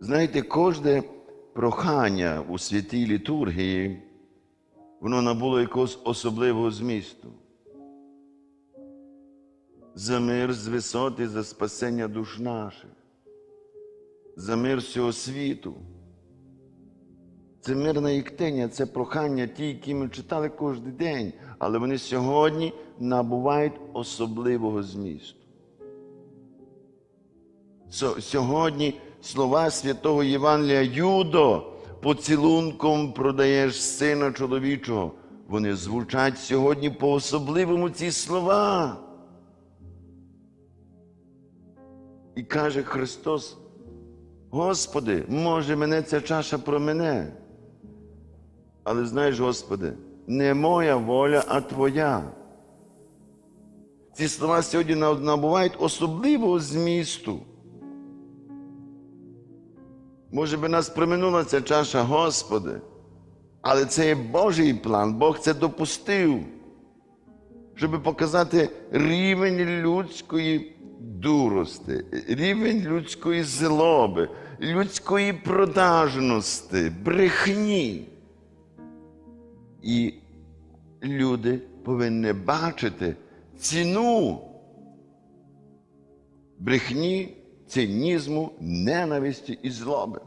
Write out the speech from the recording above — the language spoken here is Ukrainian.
Знаєте, кожне прохання у святій літургії, воно набуло якогось особливого змісту. За мир з висоти, за спасення душ наших, за мир всього світу. Це мирна іктиня, це прохання ті, які ми читали кожен день, але вони сьогодні набувають особливого змісту. Сьогодні слова святого Євангелія Юдо, поцілунком продаєш сина чоловічого. Вони звучать сьогодні по-особливому ці слова. І каже Христос: Господи, може мене ця чаша про мене. Але знаєш, Господи, не моя воля, а Твоя. Ці слова сьогодні набувають особливого змісту. Може би нас проминула ця чаша, Господи, але це є Божий план, Бог це допустив, щоб показати рівень людської дурости, рівень людської злоби, людської продажності, брехні. І люди повинні бачити ціну брехні, цинізму, ненависті і злоби.